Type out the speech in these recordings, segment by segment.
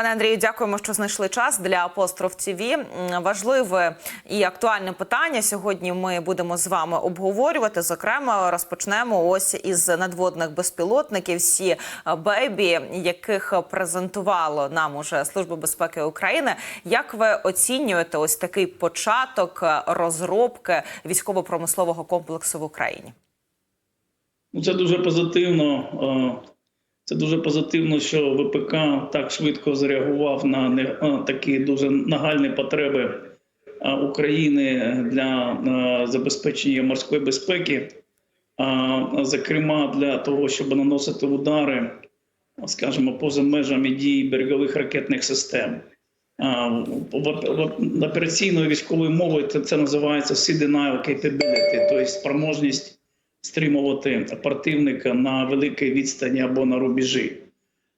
Пане Андрію, дякуємо, що знайшли час для апостроф ТІВІ. Важливе і актуальне питання. Сьогодні ми будемо з вами обговорювати. Зокрема, розпочнемо ось із надводних безпілотників. Сі е, бейбі, яких презентувало нам уже Служба безпеки України. Як ви оцінюєте ось такий початок е, розробки військово-промислового комплексу в Україні? Ну, це дуже позитивно. Це дуже позитивно, що ВПК так швидко зреагував на такі дуже нагальні потреби України для забезпечення морської безпеки, зокрема для того, щоб наносити удари, скажімо, поза межами дії берегових ракетних систем. В- Операційною військовою мовою це називається Sea Denial Capability, тобто спроможність стримувати противника на великій відстані або на рубежі.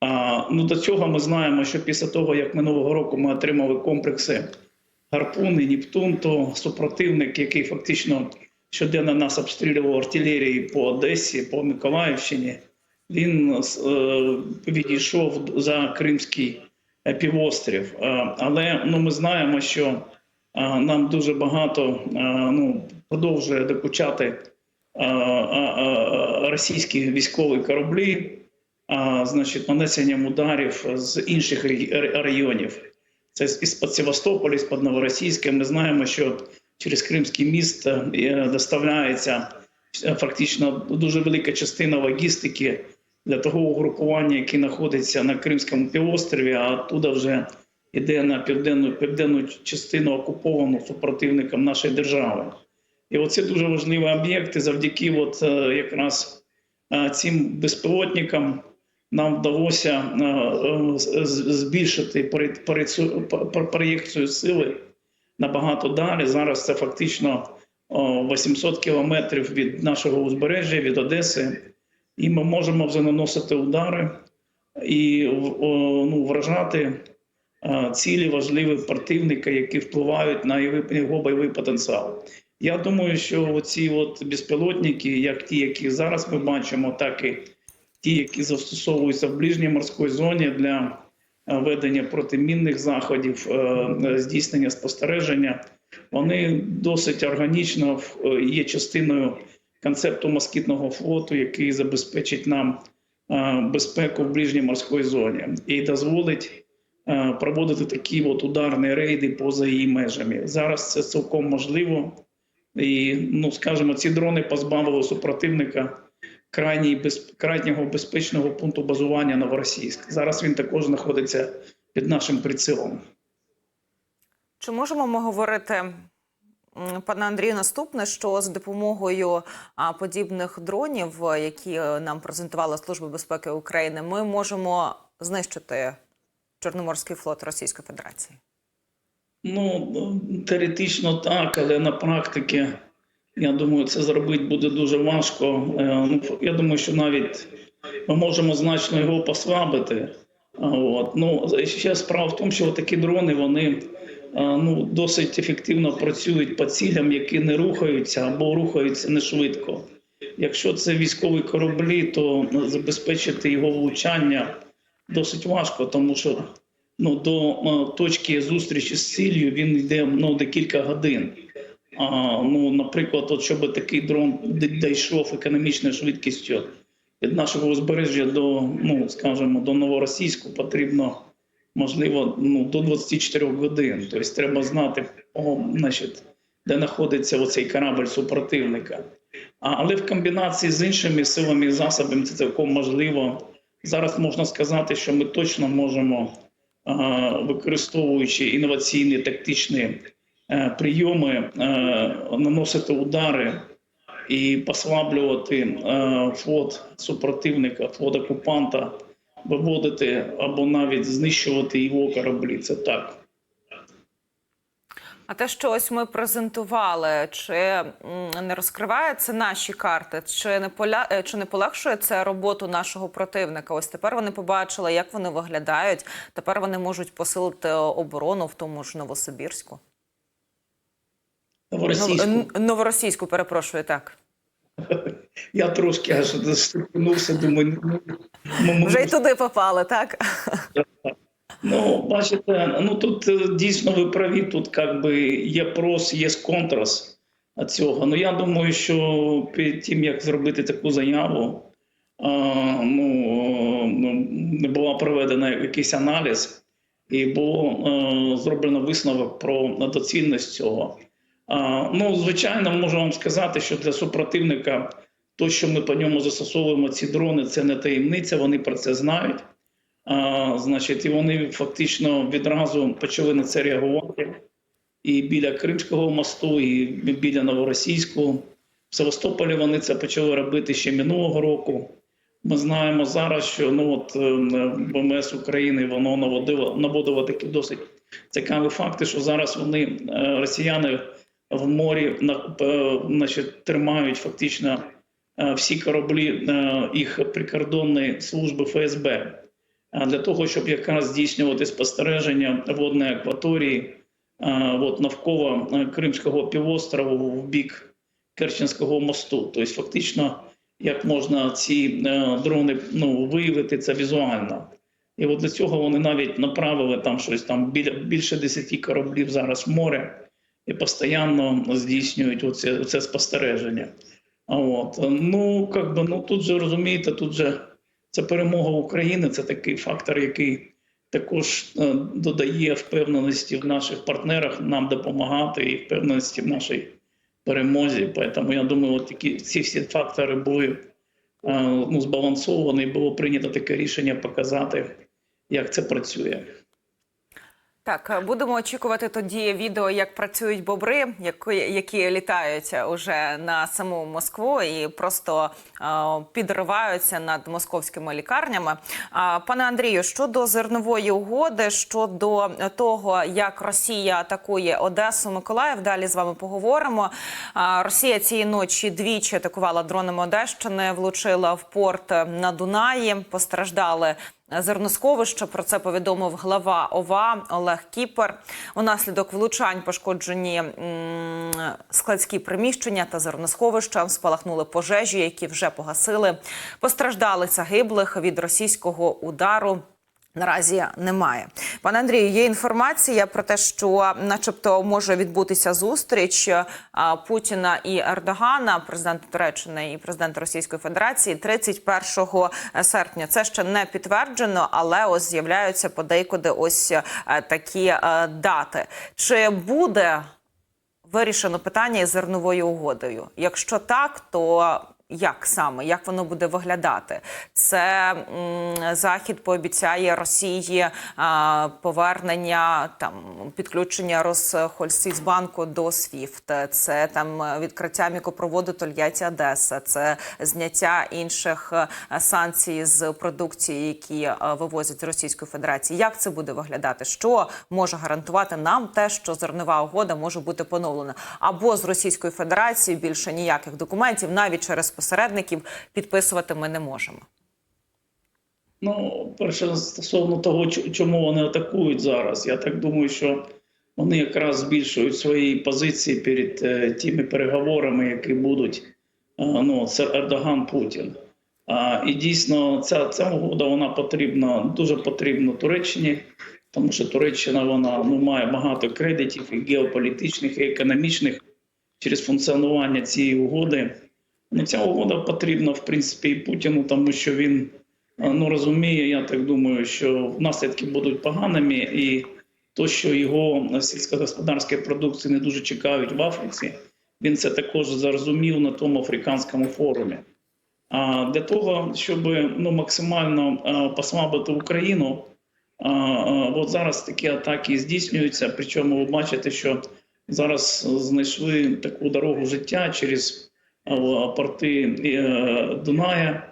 А, ну, до цього ми знаємо, що після того, як минулого року ми отримали комплекси Гарпун і Нептун, то супротивник, який фактично щоденно нас обстрілював артилерією по Одесі, по Миколаївщині, він е, відійшов за Кримський е, півострів. Е, Але ну, ми знаємо, що е, нам дуже багато ну, продовжує докучати російські військові кораблі, значить, нанесенням ударів з інших районів. Це із-під Севастополя, із-під Новоросійська. Ми знаємо, що через Кримський міст е, доставляється е, фактично дуже велика частина логістики для того угрупування, яке знаходиться на Кримському півострові, а оттуда вже йде на південну, південну частину окуповану супротивником нашої держави. І оце дуже важливі об'єкти. Завдяки от, е, якраз е, цим безпілотникам нам вдалося е, збільшити проєкцію сили набагато далі. Зараз це фактично 800 кілометрів від нашого узбережжя, від Одеси, і ми можемо вже наносити удари і ну, вражати цілі важливі противника, які впливають на його бойовий потенціал. Я думаю, що оці от безпілотники, як ті, які зараз ми бачимо, так і ті, які застосовуються в ближній морській зоні для е, ведення протимінних заходів, е, здійснення спостереження, вони досить органічно е, є частиною концепту москітного флоту, який забезпечить нам е, безпеку в ближній морській зоні і дозволить е, проводити такі от ударні рейди поза її межами. Зараз це цілком можливо. І, ну, скажімо, ці дрони позбавили супротивника крайній без, крайнього безпечного пункту базування Новоросійськ. Зараз він також знаходиться під нашим прицілом. Чи можемо ми говорити, пане Андрію, наступне, що з допомогою подібних дронів, е, які е, нам презентувала Служба безпеки України, ми можемо знищити Чорноморський флот Російської Федерації? Ну, теоретично так, але на практиці, я думаю, це зробити буде дуже важко. Е, Ну, я думаю, що навіть ми можемо значно його послабити. От. Ну, ще справа в тому, що такі дрони вони ну, досить ефективно працюють по цілям, які не рухаються або рухаються не швидко. Якщо це військові кораблі, то забезпечити його влучання досить важко, тому що ну, до е, точки зустрічі з ціллю він йде ну, декілька годин. А, ну, наприклад, от, щоб такий дрон дійшов економічною швидкістю від нашого узбережжя до, ну, скажімо, до Новоросійську, потрібно, можливо, ну, до 24 годин. Тобто треба знати, о, значить, де знаходиться оцей корабль супротивника. А, але в комбінації з іншими силами і засобами це цілком можливо. Зараз можна сказати, що ми точно можемо використовуючи інноваційні тактичні е, прийоми, е, наносити удари і послаблювати е, флот супротивника, флот окупанта, виводити або навіть знищувати його кораблі. Це так. А те, що ось ми презентували, чи не розкриває це наші карти, чи не поля е, чи не полегшує це роботу нашого противника? Ось тепер вони побачили, як вони виглядають. Тепер вони можуть посилити оборону в тому ж Новосибірську. Російську. Нов- н- Новоросійську, перепрошую, так. Я трошки аж заступнувся, думаю, ну, ну, Вже й туди попали, так? Ну, бачите, ну тут е, дійсно ви праві, тут як би є прос, є контраст цього. Ну я думаю, що перед тим, як зробити таку заяву, а, ну, ну, не була проведена якийсь аналіз, і було е, зроблено висновок про доцільність цього. А, ну, звичайно, можу вам сказати, що для супротивника, то, що ми по ньому застосовуємо ці дрони, це не таємниця, вони про це знають. А, значить, і вони фактично відразу почали на це реагувати. І біля Кримського мосту, і біля Новоросійського. В Севастополі вони це почали робити ще минулого року. Ми знаємо зараз, що ну от ВМС України воно наводило наводило такі досить цікаві факти, що зараз вони е, росіяни в морі на- е, значить, тримають фактично е, всі кораблі їх прикордонної служби ФСБ для того, щоб якраз здійснювати спостереження водної акваторії от навколо е, Кримського півострову в бік Керченського мосту. Тобто, фактично, як можна ці е, дрони ну, виявити це візуально. І от для цього вони навіть направили там щось там біля більше 10 кораблів зараз в море і постійно здійснюють оце, оце спостереження. От ну як би ну тут же розумієте, тут же це перемога України. Це такий фактор, який також е, додає впевненості в наших партнерах нам допомагати і впевненості в нашій перемозі. Тому я думаю, от такі ці всі фактори були е, ну, збалансовані. Було прийнято таке рішення показати, як це працює. Так, будемо очікувати тоді відео, як працюють бобри, які, літають уже на саму Москву і просто е, підриваються над московськими лікарнями. Пане Андрію, щодо зернової угоди, щодо того, як Росія атакує Одесу, Миколаїв, далі з вами поговоримо. Росія цієї ночі двічі атакувала дронами Одещини, влучила в порт на Дунаї. Постраждали зерносховища. Про це повідомив глава ОВА Олег Кіпер. Унаслідок влучань пошкоджені складські приміщення та зерносховища. Спалахнули пожежі, які вже погасили. Постраждали загиблих від російського удару. Наразі немає. Пане Андрію, є інформація про те, що, начебто, може відбутися зустріч Путіна і Ердогана, президента Туреччини і президента Російської Федерації, 31 серпня. Це ще не підтверджено, але ось з'являються подейкуди ось е, такі е, дати. Чи буде вирішено питання із зерновою угодою? Якщо так, то як саме як воно буде виглядати? Це м, захід пообіцяє Росії а, повернення там підключення Росхольцізбанку до СВІФТ, це там відкриття мікропроводу Тольятті Одеса, це зняття інших е, санкцій з продукції, які е, вивозять з Російської Федерації. Як це буде виглядати? Що може гарантувати нам те, що зернова угода може бути поновлена? Або з Російською Федерацією більше ніяких документів, навіть через посередників, підписувати ми не можемо. Ну, перше, стосовно того, чому вони атакують зараз, я так думаю, що вони якраз збільшують свої позиції перед е, тими переговорами, які будуть е, ну, Ердоган Путін. А, і дійсно, ця, ця угода вона потрібна, дуже потрібна Туреччині, тому що Туреччина вона ну, має багато кредитів і геополітичних, і економічних через функціонування цієї угоди. Ну, ця угода потрібна, в принципі, і Путіну, тому що він ну, розуміє, я так думаю, що наслідки будуть поганими, і то, що його сільськогосподарські продукції не дуже чекають в Африці, він це також зрозумів на тому африканському форумі. А для того, щоб ну, максимально послабити Україну, а, от зараз такі атаки здійснюються. Причому ви бачите, що зараз знайшли таку дорогу життя через порти е, Дуная,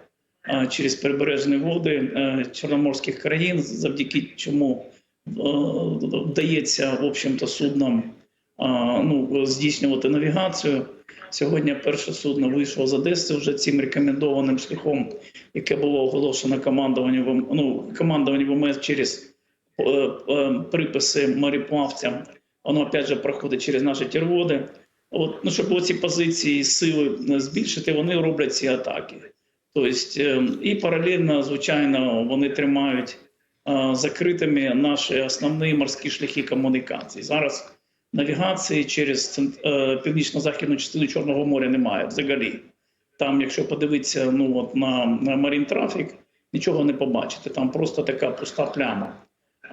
через прибережні води е, Чорноморських країн, завдяки чому е, вдається в общем-то суднам ну, здійснювати навігацію. Сьогодні перше судно вийшло з Одеси вже цим рекомендованим шляхом, яке було оголошено командуванням ну, командуванням ВМС через приписи мореплавцям. Воно опять же проходить через наші тірводи. От, ну, щоб ці позиції сили збільшити, вони роблять ці атаки. Тобто, е, і паралельно, звичайно, вони тримають е, закритими наші основні морські шляхи комунікації. Зараз навігації через е, північно-західну частину Чорного моря немає взагалі. Там, якщо подивитися ну, от на, на Marine Traffic, нічого не побачите. Там просто така пуста пляма.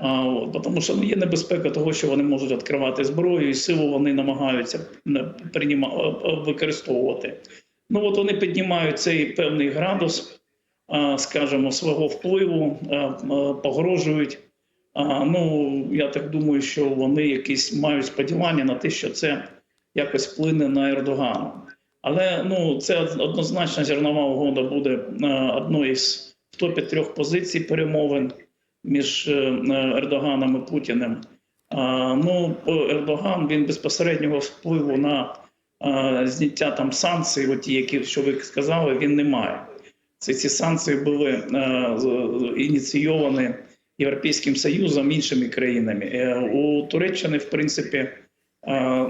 А, тому що ну, є небезпека того, що вони можуть відкривати зброю, і силу вони намагаються не, прийніма- е, е, використовувати. Ну от вони піднімають цей певний градус, скажімо, свого впливу, погрожують. Ну, я так думаю, що вони якісь мають сподівання на те, що це якось вплине на Ердогана. Але ну, це однозначно зернова угода буде е, одною з топі трьох позицій перемовин між е, Ердоганом і Путіним. Ну, Ердоган він безпосереднього впливу на е, зняття там санкцій, от які що ви сказали, він не має. Ці, ці санкції були е, ініційовані Європейським Союзом іншими країнами. Е, у Туреччини, в принципі, е,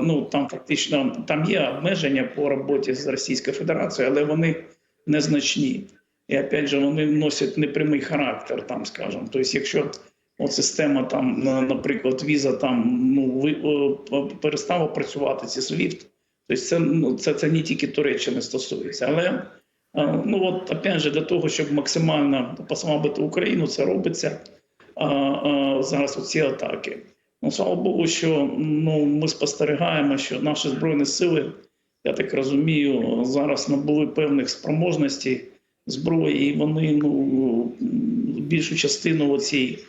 ну там фактично там є обмеження по роботі з Російською Федерацією, але вони незначні. І опять же, вони носять непрямий характер, там скажімо. Тобто, якщо от система там, наприклад, віза там ну перестала працювати, ці SWIFT, тобто це, ну, це, це не тільки Туреччини стосується, але ну от опять же, для того, щоб максимально послабити Україну, це робиться а, а, зараз оці атаки. Ну, слава Богу, що ну, ми спостерігаємо, що наші збройні сили, я так розумію, зараз набули певних спроможностей зброї, і вони ну, більшу частину цієї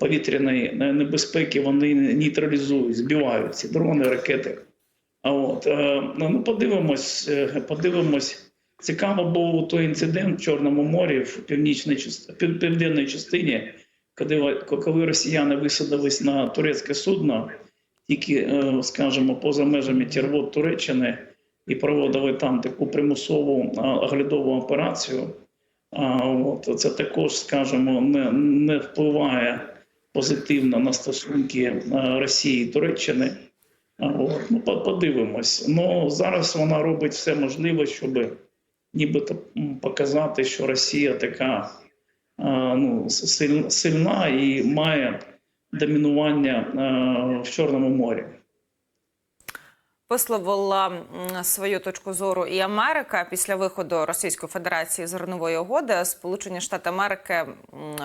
повітряної небезпеки вони нейтралізують, збивають ці дрони, ракети. А от е, ну подивимось, е, подивимось. Цікаво був той інцидент в Чорному морі в північній південній частині, коли, росіяни висадились на турецьке судно, тільки, е, скажімо, поза межами Тірвод Туреччини і проводили там таку примусову оглядову операцію. От, це також, скажімо, не, не впливає позитивно на стосунки е, Росії і Туреччини. От, ну, подивимось. Ну, зараз вона робить все можливе, щоб нібито показати, що Росія така ну, силь- сильна і має домінування в Чорному морі. Висловила свою точку зору і Америка після виходу Російської Федерації з зернової угоди. Сполучені Штати Америки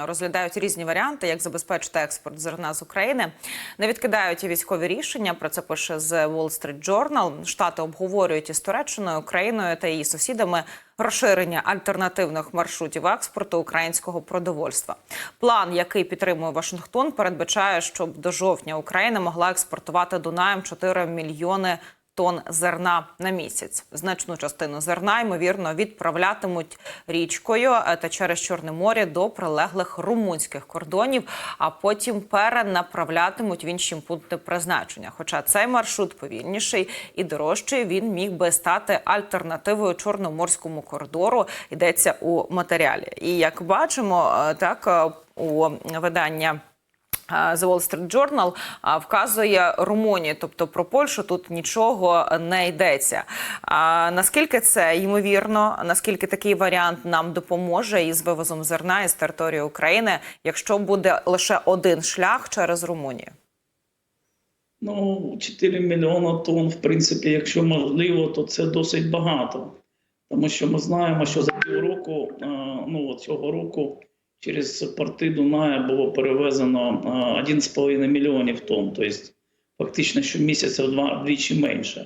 розглядають різні варіанти, як забезпечити експорт зерна з України. Не відкидають і військові рішення. Про це пише The Wall Street Journal. Штати обговорюють із Туреччиною, Україною та її сусідами розширення альтернативних маршрутів експорту українського продовольства. План, який підтримує Вашингтон, передбачає, щоб до жовтня Україна могла експортувати Дунаєм 4 мільйони тонн зерна на місяць. Значну частину зерна ймовірно відправлятимуть річкою е, та через Чорне море до прилеглих румунських кордонів, а потім перенаправлятимуть в інші пункти призначення. Хоча цей маршрут повільніший і дорожчий, він міг би стати альтернативою чорноморському коридору. Йдеться у матеріалі. І як бачимо, е, так е, у видання. The Wall Street Journal вказує Румунію, тобто про Польщу тут нічого не йдеться. А, наскільки це ймовірно? Наскільки такий варіант нам допоможе із вивозом зерна із території України, якщо буде лише один шлях через Румунію? Ну, 4 мільйона тонн, в принципі, якщо можливо, то це досить багато. Тому що ми знаємо, що за півроку, ну цього року, через порти Дуная було перевезено е, 1,5 мільйонів тонн, тобто фактично щомісяця вдвічі менше.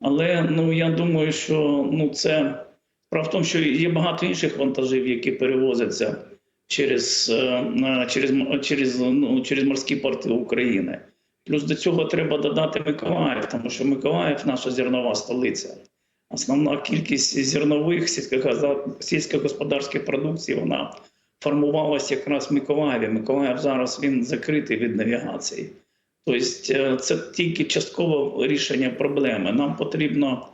Але ну я думаю, що ну це справа в тому, що є багато інших вантажів, які перевозяться через, е, е, через, через, ну, через морські порти України. Плюс до цього треба додати Миколаїв, тому що Миколаїв наша зернова столиця. Основна кількість зернових сільськогосподарської продукції вона формувалася якраз в Миколаєві. Миколаїв зараз він закритий від навігації. Тобто е, це тільки часткове рішення проблеми. Нам потрібно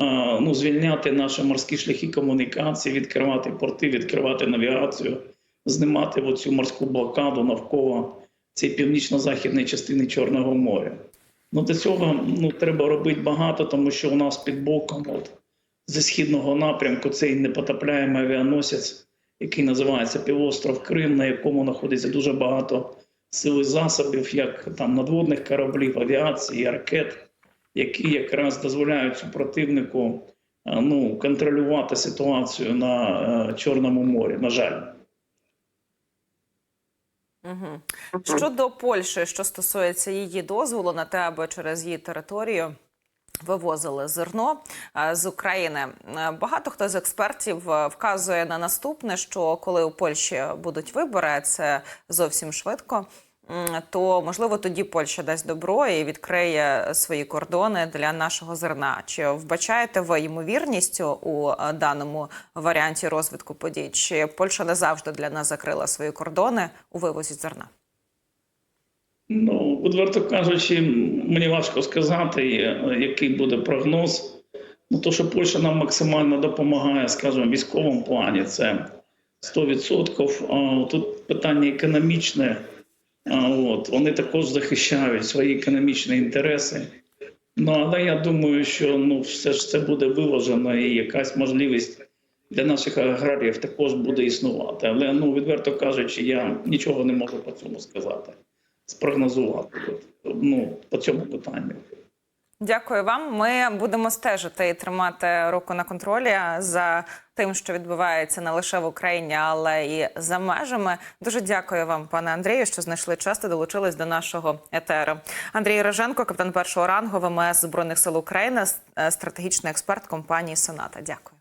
е, ну, звільняти наші морські шляхи комунікації, відкривати порти, відкривати навігацію, знімати оцю морську блокаду навколо цієї північно-західної частини Чорного моря. Ну, для цього ну, треба робити багато, тому що у нас під боком, от, зі східного напрямку, цей непотопляємий авіаносець який називається півостров Крим, на якому знаходиться дуже багато сил і засобів, як там надводних кораблів, авіації, ракет, які якраз дозволяють супротивнику е, ну, контролювати ситуацію на е, Чорному морі. На жаль. Угу. Щодо Польщі, що стосується її дозволу на те, аби через її територію вивозили зерно е, з України. Е, Багато хто з експертів е, вказує на наступне: що коли у Польщі будуть вибори, це зовсім швидко. То можливо тоді Польща дасть добро і відкриє свої кордони для нашого зерна. Чи вбачаєте ви ймовірність у даному варіанті розвитку подій? Чи Польща не завжди для нас закрила свої кордони у вивозі зерна? Ну, відверто кажучи, мені важко сказати, е, який буде прогноз. Ну, то, що Польща нам максимально допомагає, скажімо, в військовому плані, це 100%. А, Тут питання економічне. От, вони також захищають свої економічні інтереси. Ну, але я думаю, що ну, все ж це буде виложено і якась можливість для наших аграріїв також буде існувати. Але ну, відверто кажучи, я нічого не можу по цьому сказати, спрогнозувати ну, по цьому питанню. Дякую вам. Ми будемо стежити і тримати руку на контролі за тим, що відбувається не лише в Україні, але і за межами. Дуже дякую вам, пане Андрію, що знайшли час та долучились до нашого етеру. Андрій Роженко, капітан першого рангу ВМС збройних сил України, е, стратегічний експерт компанії Соната. Дякую.